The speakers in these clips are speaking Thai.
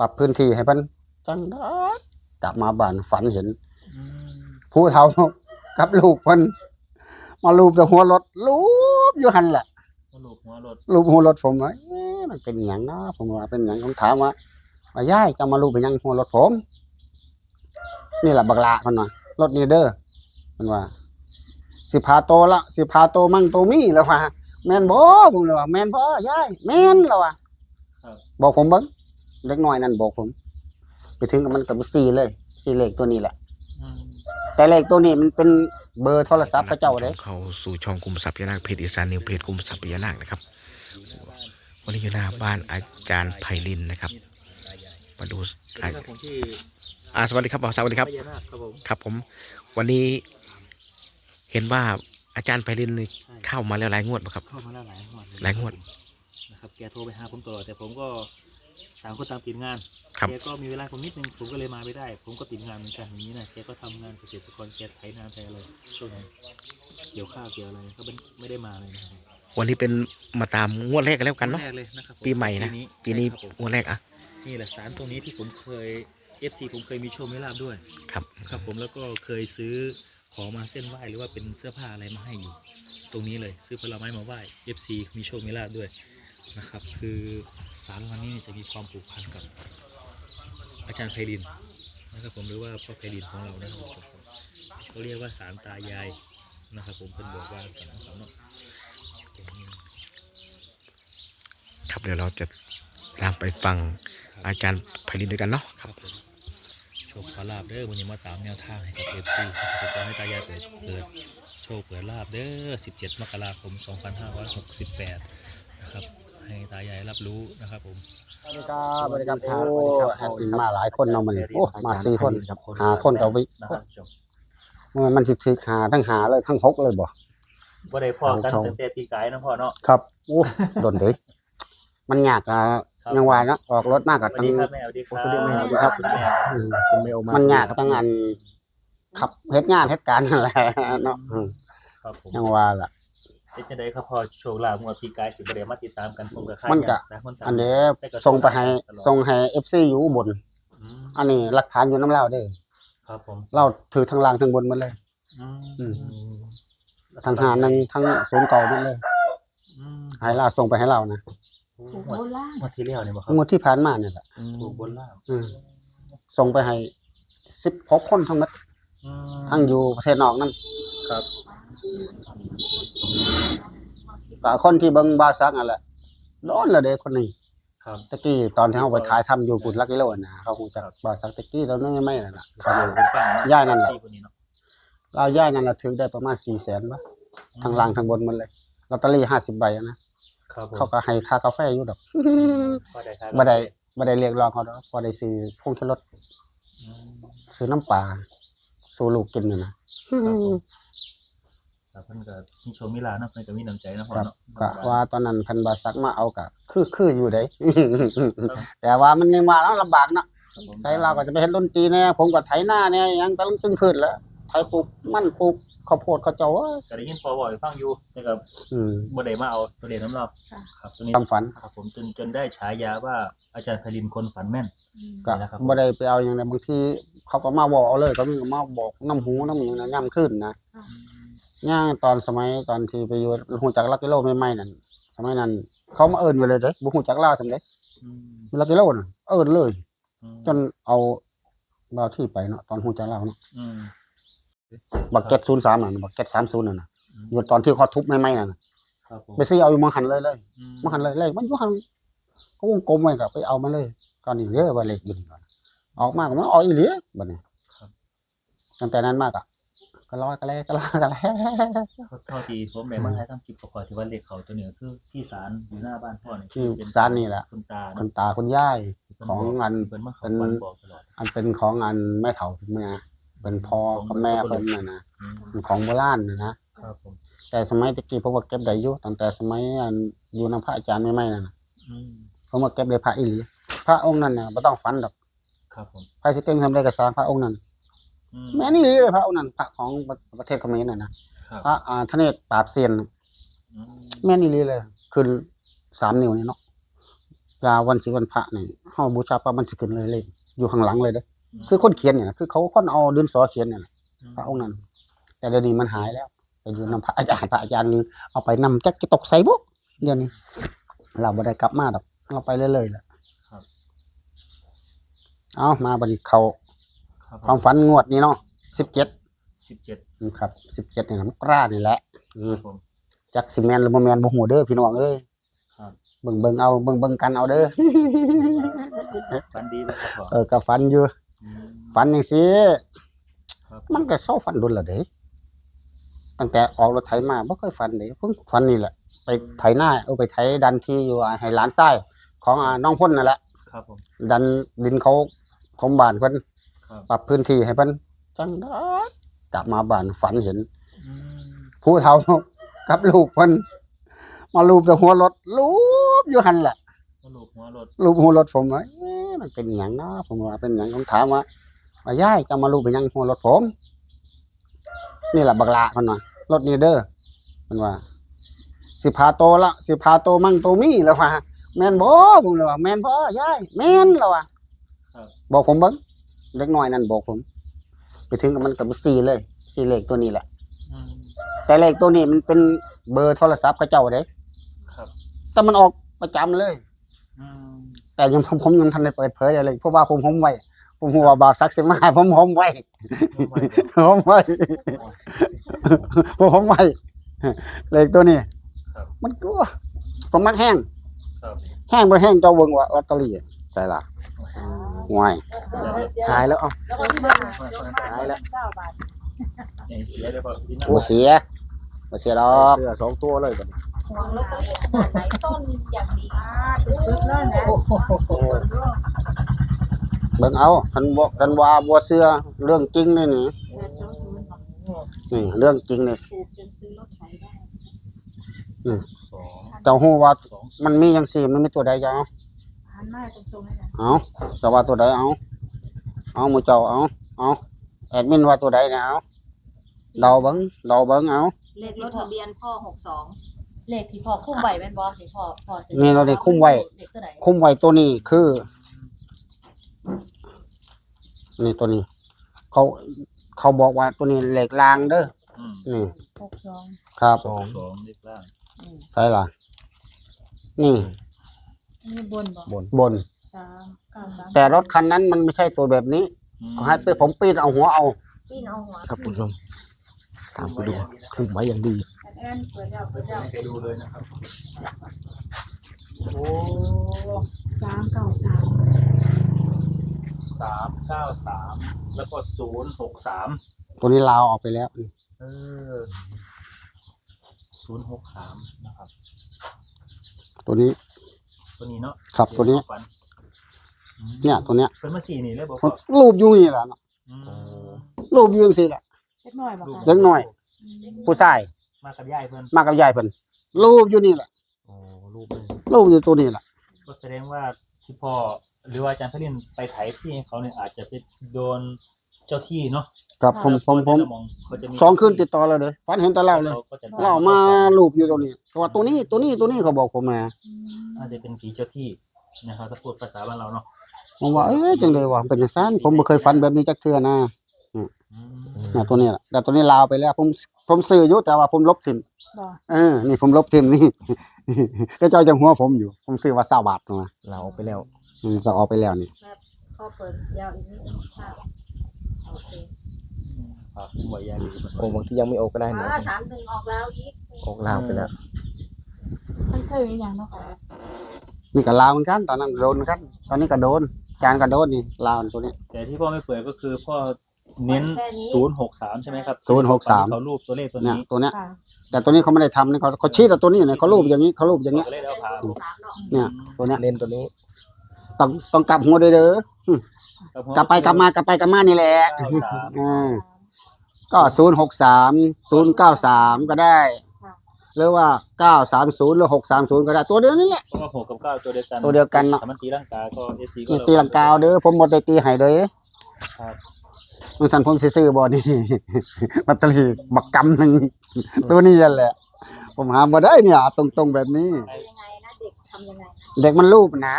ปรับพื้นที่ให้เพิ่นจังได้กลับมาบ้านฝันเห็นอืมผู้เฒ่ากับลูกเพิ่นมาลูบแต่หัวรถลูบอยู่หันแหละสรุปหัวรถลูบหัวรถผมว่าเอ๊ะมันเป็นหยังเนาะผมว่าเป็นหยังผมถามว่าว่ายายจะมาลูบเป็นหยังหัวรถผม นี่แหละบักละเพิ่นว่ารถนี่เด้อเพิ่นว่าสิพาโตละสิพาโตมั่งโตมีแล้วว่าแม่นบ่ผมเลยว่าแม่นบ่ยายแม่นแล้วว่าครับบอกผมเบิ่ง เล็กน้อยนั่นบอกผม ไปถึงกับมันกับสี่เลยสี่เลขตัวนี้แหละอืมแต่เลขตัวนี้มันเป็นเบอร์โทรศัพท์พระเจ้าเด้เข้าสู่ช่องกลุ่มทรัพย์พญานาคเพจอีสานนิวเพจกลุ่มทรัพย์พญานาคนะครับ วันนี้อยู่หน้าบ้านอาจารย์ไพลินนะครับ มาดูใช่ครับผมที่อ่าสวัสดีครับสวัสดีครับพญานาคครับผมครับผม วันนี้เห็นว่าอาจารย์ไพลินนี่ใช่เข้ามาแล้วหลายงวดปะครับ เข้ามาแล้วหลายงวดเหลายงวดนะครับ แกโทรไปหาผมตลอดแต่ผมก็ ต่างคนต่างติดงานครับ แกก็มีเวลาผมนิดนึงผมก็เลยมาไม่ได้ ผมก็ติดงานเหมือนกันอย่างนี้นะแกก็ทำงานเกษตรกรแกไถนาไถอะไรช่วงนั้นเกี่ยวข้าวเกี่ยวอะไรก็ไม่ไม่ได้มาเลยนะครับวันนี้เป็นมาตามงวดแรกกันแล้วกันเนาะ แรกเลยนะครับผมปีใหม่นะ ปีนี้ใช่ครับผม งวดแรกอะ นี่แหละสารตรงนี้ที่ผมเคย FC ผมเคยมีโชคไม่ลาบด้วย ครับ ครับผมแล้วก็เคยซื้อของมาเส้นไหว้หรือว่าเป็นเสื้อผ้าอะไรมาให้อยู่ ตรงนี้เลย ซื้อผลไม้มาไหว้ FC มีโชคมีลาบด้วย นะครับ คือสารวันนี้จะมีความผูกพันกับอาจารย์ไพรินนะครับผมหรือว่าพ่อไพรินของเรานะครับผมเขาเรียกว่าสารตายายนะครับ ผมเป็นบอกว่าสารของเขาเนาะตรงนี้ครับเดี๋ยวเราจะตามไปฟังอาจารย์ไพลินด้วยกันเนาะครับผมโชคขอลาบเด้อวันนี้มาตามแนวทางให้กับ FC ครับผมขอให้ตายายเปิดเปิดโชคเปิดลาบเด้อ 17 มกราคม 2568 นะครับ ให้ตายายรับรู้นะครับผมสวัสดีครับสวัสดีครับโอ้แอดมินมาหลายคนเนาะมันโอ้มาสี่คนหาคนกับวินะครับจบมันมันสิถือหาทั้งหาเลยทั้งหกเลยบ่ว่าได้พ่อกันครับตั้งแต่ปีกายนะพ่อเนาะครับโอ้โดนเด้มันยากอะครับยังว่าเนาะออกรถมากสกับวัสทั้งดีครับแม่สวัสดีครับสวัสดีครับคุณแม่อืมคุณเมลมามันยากทั้งอันขับเฮ็ดงานเฮ็ดการนั่นแหละเนาะอืมครับผมยังว่าล่ะ เป็นจังไดครับพ่อโชคลาภงวดปีกายสิบ่ได้มาติดตามกันผมกับใครมันก็ นะคนตามอันนี้ส่งไปให้ส่งให้ FC อยู่อุบน อืมอันนี้หลักฐานอยู่น้ำเล่าเด้อครับผมเราถือทั้งล่างทั้งบนหมาเลยอืมอืมทั้งหาหนึ่งทั้งศูนย์เก่าหมันเลยอืมให้เราส่งไปให้เรานะงวดงวดที่แล้วเนี่ยบ่ครับงวดที่ผ่านมาเนี่ยแหละถูกบนล่างอืมส่งไปให้สิบหกคนทั้งหมดอืม ทั้งอยู่ประเทศนอกนั่นครับ กับคนที่เบิ่งบาซักนั่นแหละโดนและเด็กคนนี้ครับ ตะกี้ตอนที่เขาไปถ่ายทำอยู่กุดลักกิโลนะเขาคงจะบาซักตะกี้ตอนนั้นยังไม่นั่นน่ะตอนนั้นเป็นป้าเะย่ายนั่นแหละสี่คนนี้เนาะเราย่ายนั่นละถึงได้ประมาณสี่แสนวะทั้งล่างทั้งบนหมันเลยลอตเตอรี่ห้าสิบใบอะนะครับผมเขาก็ให้ค่ากาแฟอยู่ดอกพอได้ครับบ่ได้บ่ได้เรียกร้องเขาดอกบ่ได้ซื้อพงชรสอืม ซื้อน้ำปลาสู่ลูกกินนี่นะครับผม ครับเพิ่นก็มีโชว์มีลาเนาะเพิ่นก็มีน้ำใจเนาะพ่อครับเนาะก็ว่าตอนนั้นเพันบาซักมาเอากะคือคืออยู่ได้แต่ว่ามันยังว่าแล้วลำบากเนาะครับผมใช้เราก็จะไปเห็นดนตรีแน่ผมก็ไถหน้าแน่หยังกำลังตึงขึ้นแล้วไถปลูกมันปลูกข้าวโพดข้าวเจ้าเอ้ยก็ได้ยินพอบอกให้ฟังอยู่แต่ก็อืมบ่ได้มาเอาตัวเด่นน้ำเราครับตัวนี้ความฝันครับผมจนจนได้ฉายาว่าอาจารย์ไพลินคนฝันแม่นก็นะครับ บ่ได้ไปเอาอย่างไรบางทีเขาก็มาบอกเอาเลยก็มีก็มาบอกน้ำหูน้ำหยังนะย่ำขึ้นนะ ย่างตอนสมัยตอนที่ไปอยู่หูจักลักกิโลใหม่ๆนั่นสมัยนั้น เขามาเอิ้นอยู่เลยเด้บ่ฮู้จักลาวซั่นเด้อืมลักกิโลน่ะเอิ้นเลยอืมจนเอาบ่าวที่ไปเนาะตอนฮู้จักลาวเนาะอืมบักเก็ต03น่ะบักเก็ต30นั่นน่ะอยู่ตอนที่เขาทุบใหม่ๆนั่นน่ะครับผมไปซื้อเอาอยู่เมืองหันเลยเลยอืมเมืองหันเลยเลยมันอยู่หันก็วงกลมไว้ก็ไปเอามาเลยตอนนี้เหลือว่าเล็กอยู่นี่ก่อนออกมาก็มันออกอีหลีบัดนี้ตั้งแต่นั้นมากอะ ก็ลอยก็แลก็ลอยก็แลเท่าที่ผมได้มาให้ทำคลิปประกอบที่ว่าเลขเขาตัวนี้ก็คือที่ศาลอยู่หน้าบ้านพ่อเนี่ยที่เป็นศาลนี่แหละคุณตาคุณเนาะตาคุณยายของอันเพิ่นมาเขาเป็นฝันบอกตลอดอันเป็นของอันแม่เฒ่าเพิ่นนะเป็นพ่อกับแม่เพิ่นน่ะนะอืมเป็นของโบราณน่ะนะครับผมแต่สมัยตะกี้ผมว่าเก็บได้อยู่ตั้งแต่สมัยอันอยู่นำพระอาจารย์ใหม่ๆนั่นน่ะอืมผมว่าเก็บได้พระอีหลีพระองค์นั้นน่ะบ่ต้องฝันดอกครับผมใครสิเก่งทำได้ก็สร้างพระองค์นั้นอืม แม่นี่เลยพระองค์นั้นพระของประเทศเขมรน่ะนะครับพระอ่าทเนศปราบเซียนน่ะอืมแม่นี่เลยเลยขึ้นสามนิ้วนี่เนาะลาวันสิวันพระนี่เฮาบูชาปั๊บมันสิขึ้นเลยเลย อยู่ข้างหลังเลยเด้อคือคนเขียนเนี่ยนะคือเขาคนเอาดินสอเขียนเนี่ยนะพระองค์นั้น แต่เดี๋ยวนี้มันหายแล้วไปอยู่นำพระอาจารย์พระอาจารย์นี่เอาไปนำจักจะตกใส่บุเดี๋ยวนี้เราบ่ได้กลับมาดอกเราไปเรื่อยๆแหละครับเอามาบัดนี้เขา ครับความฝันงวดนี้เนาะสิบเจ็ดสิบเจ็ดครับสิบเจ็ดนี่นะมกรานี่แหละอืคมรับผมจักสิแมนหรือบ่แมนบ่ฮู้เด้อพี่น้องเอ้ยครับเบิ่งเบิ่งเอาเบิ่งเบิ่งกันเอาเด้อฝันดีเลยครับผมเออก็ฝันอยู่อืมฝันจังซี่ครับมันก็เศร้าฝันดุลละเด้ตั้งแต่ออกรถไถมาบ่เคยฝันเด้เพิ่งฝันนี่แหละไปไถหน้าเออไปไถดันที่อยู่อ่าให้หลานชายของอ่าน้องพ่นนั่นแหละ ครับผมดันดินเขาของบ้านเพิ่นครับ ปรับพื้นที่ให้เพิ่นจังได้กลับมาบ้านฝันเห็นอืมผู้เฒ่ากับลูกเพิ่นมาลูบแต่หัวรถลูบอยู่หั่นแหละสรุปหัวรถลูบหัวรถผมว่าเอ๊ะมันเป็นหยังเนาะผมว่าเป็นหยังผมถามว่าว่ายายจะมาลูบเป็นหยังหัวรถผม นี่แหละบักละเพิ่นว่ารถนี่เด้อเพิ่นว่า สิพาโตละสิพาโตมั่งโตมีแล้วว่าแม่นบ่ผมเลยว่าแม่นบ่ยายแม่นแล้วว่าครับบอกผมเบิ่ง เล็กน้อยนั่นบอกผม ไปถึงกับมันกับสี่เลยสี่เลขตัวนี้แหละอืมแต่เลขตัวนี้มันเป็นเบอร์โทรศัพท์เขาเจ้าเด้ครับ แต่มันออกประจำเลยอืมแต่ยังผมผมยังทันได้เปิดเผยอะไรเพราะว่าผมผมไว้ผมหัวาบาวซักสิมาผมผมไว้ผมไว้ผมผมไว้เลขตัวนี้ครับมันก็ผมมักแห้งครับแห้งบ่แห้งเจ้าเบิ่งว่าลอตเตอรี่อะใช่ล่ะ ห่วยหายแล้วเอ้าแล้วก็ที่มาหายแล้วเจ้าบาทเองเสียเลยพอพี่น้าบ่เสียบ่เสียดอกเสื้อสองตัวเลยบัดนี้ห่วงลอตเตอรี่ขนาดไหนต้นอย่างดีตึกเลยนะเบิ่งเอาคันบ่คันว่าบ่เชื่อเรื่องจริงนี่นี่แปดสองศูนย์นี่เรื่องจริงนี่ถูกจนซื้อรถไถได้สองเจ้าฮู้ว่าสองมันมีจังซี่มันมีตัวใดจะเอาหันมาตรงๆ เลยค่ะเอาแต่ว่าตัวใดเอาเอาหมู่เจ้าเอาเอาแอดมินว่าตัวใดนะเอาเดาเบิ่งเดาเบิ่งเอาเลขรถทะเบียนพ่อหกสองเลขที่พ่อคุ้มไว้แม่นบ่ที่พ่อพ่อซื้อนี่เราได้คุ้มไว้เลขตัวไหนคุมไว้ตัวนี้คือ นี่ตัวนี้ เขาเขาบอกว่าตัวนี้เหล็กรางเด้ออืมนี่ หกสองครับสองสองเลขล่างอืมใช่ล่ะนี่นี่บนบ่บน สามเก้าสามแต่รถคันนั้นมันไม่ใช่ตัวแบบนี้อืมเขาให้ไปผมปีนเอาหัวเอาปีนเอาหัวครับคุณผู้ชมตามไปดูคุมไว้อย่างดีแอนเปิดแล้วเปิดแล้วไปดูเลยนะครับโอ้สามเก้าสามสามเก้าสามแล้วก็ศูนย์หกสามตัวนี้ลาวออกไปแล้วเออศูนย์หกสามนะครับ ตัวนี้ ตัวนี้เนาะครับตัวนี้ฝันอืม เนี่ยตัวเนี้ยเป็นมาสี่นี่เลยบอกผมรูปอยู่นี่แหละเนาะอืมรูปอยู่จังซี่แหละเล็กน้อยบ่ลูกคะเล็กน้อย ผู้ชายมากับยายเพื่อนมากับยายเพิ่นรูปอยู่นี่แหละโอ้รูปเลยรูปอยู่ตัวนี้แหละก็แสดงว่าที่พ่อหรือว่าอาจารย์พลินไปไถที่ให้เขาเนี่ยอาจจะไปโดนเจ้าที่เนาะครับผมผมผมแต่ละองเขาจะมีสองคืนติดต่อแล้วเด้อฝันเห็นแต่เล่าเลยก็จะเล่ามารูปอยู่ตรงนี้เขาว่าตัวนี้ตัวนี้ตัวนี้เขาบอกผมมาน่าจะเป็นผีเจ้าที่นะครับถ้าพูดภาษาบ้านเราเนาะ ผมว่าเอ๊ะจังเลยว่าเป็นจังซั่นผมบ่เคยฝันแบบนี้จักเทื่อนะอืมน่ะตัวนี้แหละแต่ตัวนี้ลาวไปแล้ว ผมผมซื้ออยู่แต่ว่าผมลบทิ่มบ่เออนี่ผมลบทิ่มนี่ก็เจ้าจังหัวผมอยู่ ผมซื้อว่า20บาทมาเราออกไปแล้วอืมก็เอาไปแล้วนี่พ่อเปิดยาวอีกนิดนึงค่ะโอเคฝากคุณไว้ยายดีโอ้บางทียังไม่ออกก็ได้นะอ่าสามหนึ่งออกแล้วอีกออกลาวไปแล้วมันเคยมีอย่างเนาะค่ะนี่ก็ลาวเหมือนกัน ตอนนั้นโดนเหมือนกัน ตอนนี้ก็โดน จานก็โดนนี่ลาวตัวนี้ แต่ที่พ่อไม่เปิดก็คือพ่อเน้นศูนย์หกสามใช่ไหมครับ063 เขารูปตัวเลขตัวเนี่ยนี้ตัวเนี้ยค่ะแต่ตัวนี้เขาไม่ได้ทำนี่เขาเขาชี้แต่ตัวนี้เนี่ยเขารูปอย่างนี้เขารูปอย่างเงี้ยก็เลยเอาผ่าสามเนาะเนี่ย ตัวเนี้ยเน้นตัวนี้ ต้องต้องกลับหัวเด้อเด้อกลับไปกลับมากลับไปกลับมานี่แหละเก้าสามอ่าก็ศูนย์หกสามศูนย์เก้าสามก็ได้ หรือว่าเก้าสามศูนย์หรือหกสามศูนย์ก็ได้ตัวเดียวนี่แหละ เพราะว่าหกกับเก้าตัวเดียวกันตัวเดียวกันเนาะถ้ามันตีร่างกายก็เอซีก็นี่ตีลังกาวเด้อผมหมดได้ตีให้เด้อครับมันสันผมสิซื้อบ่นี่มัตเตอรี่บักกำหนึ่งตัวนี้นั่นแหละ ผมหาบ่ได้เนี่ยตรงๆแบบนี้ยังไงนะเด็กทำยังไงนะเด็กมันรูปนะ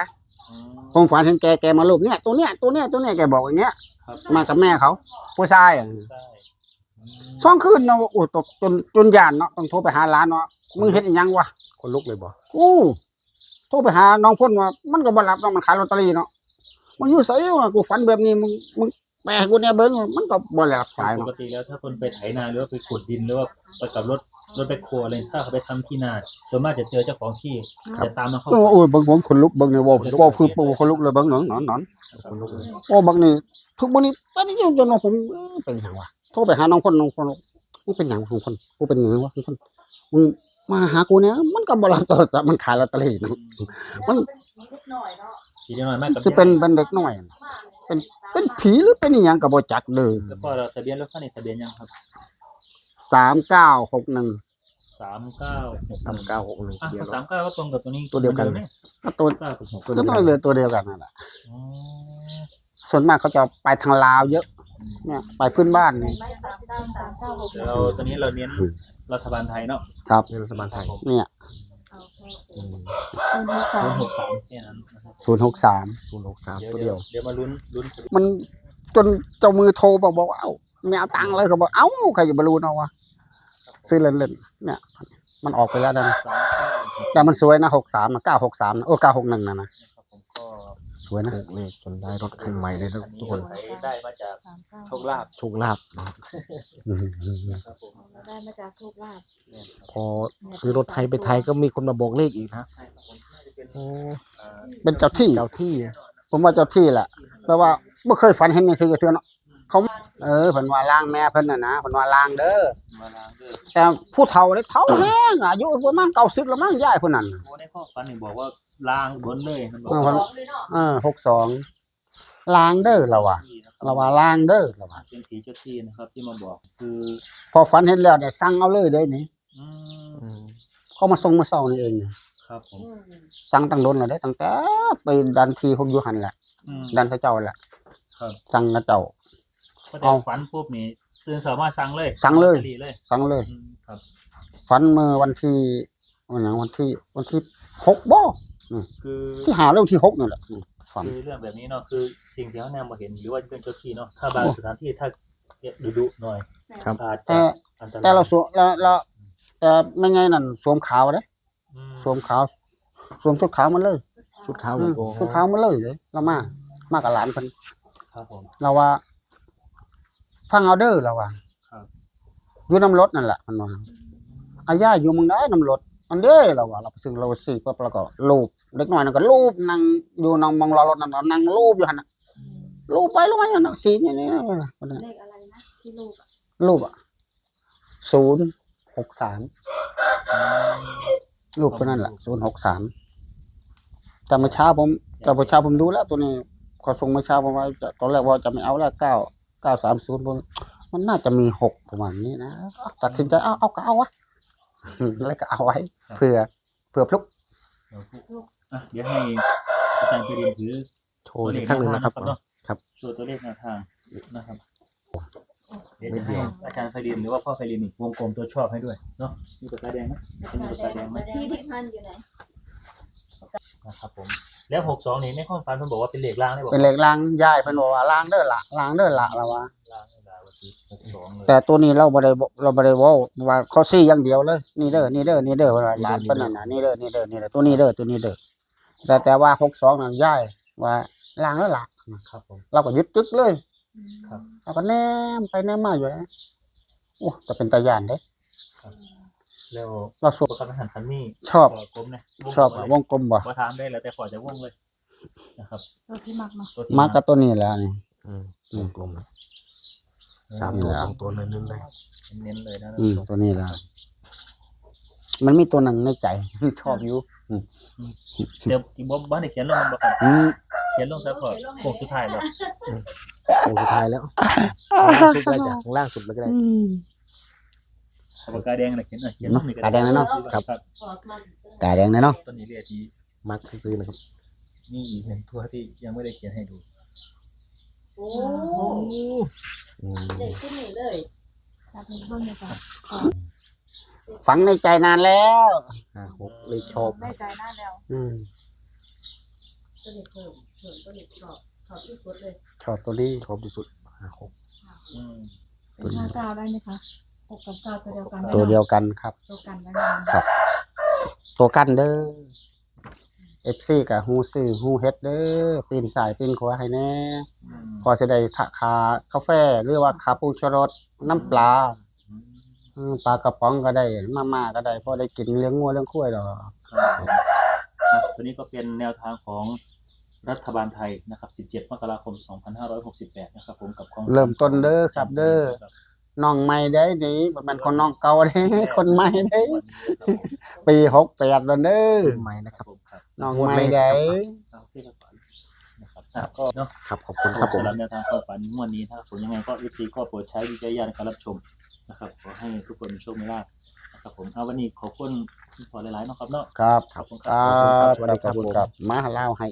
อืม ผมฝันเห็นแกแกมารูปเนี่ยตัวเนี้ยตัวเนี้ยตัวเนี้ยแกบอกอย่างเงี้ย ครับ มากับแม่เขา ผู้ชายอะใช่อืม สองคืนเนาะโอ้ตกจนจนยานเนาะต้องโทรไปหาร้านเนาะมึงเฮ็ดอีหยังวะคนลุกเลยบ่กูโทรไปหาน้องพ่นว่ามันก็บ่รับเนาะมันขายลอตเตอรี่เนาะมันอยู่ไสวะกูฝันแบบนี้มึงมึงแปลให้กูเนี่ยเบิ่งมันก็บ่รับสายปเนาะกติแล้วถ้าคนไปไถนาหรือว่าไปขุดดินหรือว่าไปกับรถรถแบคโฮอะไรถ้าเขาไปทำที่นาส่วนมากจะเจอเจ้าของที่จะตามมาเข้าโอ้โอ้ยเบิ่งผมขนลุกเบิ่งเนี่ยเว่าเว่าคือปูขนลุกเลยเบิ่งหนอนหนอนหนอนคนลุกเลยโอ้บักนี่ทุกบักนี่ตอนนี้จนว่าผมเอ้ยเป็นหยังวะ โทรไปหาน้องพ่นน้องพ่นมึงเป็นหยังของคนกูเป็นหยังวะคนมึงมาหากูเนี่ยมันก็บ่รับโทรศัพท์มันขายลอตเตอรี่เนาะมันนิดหน่อยเนาะทีนี้หน่อยมากกับสิเป็นเป็นเด็กน้อยน่ะเป็นเป็นผีหรือเป็นอีหยังก็บ่จักเลยแล้วก็เราทะเบียนรถคันนี้ทะเบียนยังครับสามเก้าหกหนึ่ง สามเก้าสามเก้าหกหนึ่งอะเดียวสามเก้าก็ตรงกับตัวนี้ตัวเดียวกันเนี่ยก็ตัวเก้ากับหกตัวก็เดียวต้กัองนเรือตัวเดียวกันนั่นแหละอ๋อ ส่วนมากเขาจะไปทางลาวเยอะ เนี่ยไปพื้นบ้านนี่ไม่สามเก้าสามเก้าหกเดี๋ยวเราตัวนี้เราเน้นรัฐบาลไทยเนาะครับในรัฐบาลไทยเนี่ยโอเคอืมคนที่สาศูมนย์หกสามแค่นั้นนะครับศูนย์หกสามศูนย์หกสามเดี๋ยวตัวเดี๋เดียยวว เดี๋ยวมาลุ้นลุ้นมันจนเจ้ามือโทรบอกบอกว่าเอ้าไม่เอาตังค์เลยเขาบอกเอ้าใครจะมารู้เนาะวะซื้อเล่นๆเนี่ย มันออกไปแล้วนะสามเก้าหกแต่มันสวยนะหกสามนะเก้าหกสามโอ้เก้าหกหนึ่งนะนะ นะครับผมก็ส วยนะ ถูกเลขจนได้รถคันใหม่เลยนะอันทุนี้กคนใช้ได้มาจากสามเก้าโชคลาภโชคลาภนะครับอืมครับผมเราได้มาจากโชคลาภเนี่ยครับพอซื้อรถไทยไปไทยก็มีคนมาบอกเลขอีกนะใช่ครับผมน่าจะเป็นโอ้อ่าเป็นเจ้าที่ เจ้าที่ผมว่าเจ้าที่แหละเพราะว่าไม่เคยฝันเห็นในซื้อเสื้อเนาะเขาเออเพิ่นว่าล้างแม่เพิ่นน่ะนะเพิ่นว่าล้างเด้อมาล้างด้วยแต่ผู้เฒ่าเลยเฒ่าแห้งอายุประมาณเก้าสิบแล้วมั้งยายเพิ่นนั่นโอ้ในข้อฝันนี่บอกว่า ล้างบนเลยมันบอกเออสวัอนงเลยเนาะเออหกสองล้างเด้อเราว่าที่นะครับเราว่าล้างเด้อเราว่าเป็นผีเจ้าที่นะครับ ที่มาบอกคือพอฝันเห็นแล้วเนี่ยสั่งเอาเลยเด้อนี่อืมอืมเขามาส่งมาเศร้านี่เองเนี่ยครับผมอืมสั่งตั้งโดนแล้วได้ตั้งแต่ไปดันทีผมอยู่หันแหละอืม ดันเขาเจ้าแหละครับ สั่งกระเจ้า พอเอาแต่ฝันปุ๊บนี่ตื่นสามารถสั่งเลยสั่งเลยลอตตอรี่เลยสั่งเลย อืมครับฝันเมื่อวันที่วันไหนวันที่วันที่หกบ่ คือที่หาเรื่องที่หกนี่แหละอืมฝันคือเรื่องแบบนี้เนาะคือสิ่งที่เขาแนมมาเห็นหรือว่าเป็นเจ้าที่เนาะถ้าบางสถานที่ถ้าดุดุๆหน่อยครับอาจจะแต่อันตรายแต่เราสวมแล้วแล้วแต่ไม่ไงนั่นสวมขาวเด้อืมสวมขาวสวมชุดขาวมาเลยชุดขาวอือีมกโอ้ชุดขาวมาเลยเลยเรามามากับหลานเพิ่นครับผมเราว่าฟังเอาเด้อเราว่าครับอยู่น้ำรถนั่นแหละมันว่าอาย่าอยู่เมึงได้น้ำรถ อันเด้เราว่าเราไปถึงเราสี่ปุ๊บเราก็ลูบเล็กน้อยนั่นก็ลูบนั่งอยู่นั่งมองรอรถนั่นนั่งลูบอยู่หันน่ะลูบไปลูบมาอย่างนั้นสีนี่นี่นี่เลขอะไรนะที่ลูกอะลูบอะศูนย์หกสามอืมลูกตัวนั้นแหละศูนย์หกสามแต่เมื่อเช้าผมแต่เมื่อเช้าผมดูแล้วตัวนี้ขาส่งเมื่อเช้าผมว่าจะตอนแรกว่าจะไม่เอาแล้วเก้าเก้าสามศูนย์ผมมันน่าจะมีหกประมาณนี้นะตัดสินใจเอาเอาก็เอาวะ แล้วก็เอาไว้เผื่อเผื่อพลุกเดี๋ยวพูดอะเดี๋ยวให้อาจารย์ไปเรียนถือโชว์อีกครั้งหนึ่งนะครับเนาะครับโชว์ตัวเลขแนวทางนะครับเดี๋ยวจะให้อาจารย์ไฟรินหรือว่าพ่อไฟรินอีกวงกลมตัวชอบให้ด้วยเนาะมีปากกาแดงไหมมีปากกาแดงไหมที่ที่พันอยู่ไหนนะครับผมแล้วหกสองนี่ในข้อฝันเพิ่นบอกว่าเป็นเลขล่างได้บอกเป็นเหล็กลางย่ายเป็นบอกว่าล้างเด้อละล้างเด้อละเราว่าล่างได้ว่าคือ หกสองเลยแต่ตัวนี้เราบ่ได้บอกเราบ่ได้เว่าว่าเขาซี่อย่างเดียวเลยนี่เด้อนี่เด้อนี่เด้อว่าหลานเป็นนั่นน่ะนี่เด้อนี่เด้อนี่เด้อตัวนี้เด้อตัวนี้เด้อแต่แต่ว่าหกสองนั่นย่ายว่าล้างแล้วละครับผมเราก็ยึดจึกเลยครับ เราก็แนมไปแนมมาอยู่นะโอ้จะเป็นตายานเด้แล้วเราสวประกันหันคันนี่ชอบกลมนะชอบวงกลมบ่ว่าถามได้แล้วแต่ขอจะวงเลยนะครับตัวที่มักเนาะตัวที่มากับตัวนี้แหล้วนี่อืมอืมกลมๆนะ สามตัวนี่แหละสองตัวเน้นๆเลยเน้นๆเลยนะอืมตัวนี้แหล้วมันมีตัวหนึ่งในใจชอบอยู่เดี๋ยวที่บ๊อบบ้านได้เขียนลงมันบอกครับอืมเขียนลงซะก่อนโค้งสุดท้ายแล้วโค้งสุดท้ายแล้วล่างสุดเลยจ้ะข้างล่างสุดเลยก็ได้ปากกาแดงน่ะเขียนหน่อยเขียนลงนี่กาแดงเลยเนาะครับออกมันกาแดงเลยเนาะต้นนี้เรียกที่มักซื้อนะครับนี่อีกหนึ่งตัวที่ยังไม่ได้เขียนให้ดู โอ้อืมเด็กขึ้นนี่เลยอยากเป็นเบิ่งเลยจ้ะฝังในใจนานแล้วห้าหกเลยชอบได้ใจหน้าแล้วอืมตัวนี้เพิ่มเพิ่มตัวนี้ชอบชอบที่สุดเลยชอบตัวนี้ชอบที่สุดห้าหก อืมเป็นห้าเก้าได้ไหมคะหกกับเก้าตัวเดียวกันไหมตัวเดียวกันครับ ตัวกันได้ไหมคะครับตัวกันเด้อ เอฟซีกับฮูซื้อฮูเฮ็ดเด้อปีนสายปีนขวาให้แน่อืมพอจะได้ทะคากาแฟหรือว่าคาปูชรสน้ำปลาอืมปลากระป๋องก็ได้มาม่าก็ได้พอได้กินเลี้ยงงัวเลี้ยงควายดอกครับผมครับตัวนี้ก็เป็นแนวทางของรัฐบาลไทยนะครับ 17 มกราคม 2568 นะครับผมกับของเริ่มต้นเด้อครับเด้อน้องใหม่ได้นี่บ่แม่นคนน้องเก่าเด้คนใหม่เด้ ปี68แล้วเด้อใหม่นะครับผมครับ น้องใหม่ได้เอาที่ครับนะครับอะก็เนาะครับขอบคุณครับผมสำหรับแนวทางความฝันงวดนี้นะครับผมยังไงก็วิธีก็โปรดใช้วิจารณญาณในการรับชมนะครับขอให้ทุกคนมีโชคมีลาภนะครับผมเอาวันนี้ขอบคุณคุณพ่อหลายๆเนาะครับเนาะ ครับขอบคุณคครัรับบสวัสดีครับขอบคุณครับมาเล่าให้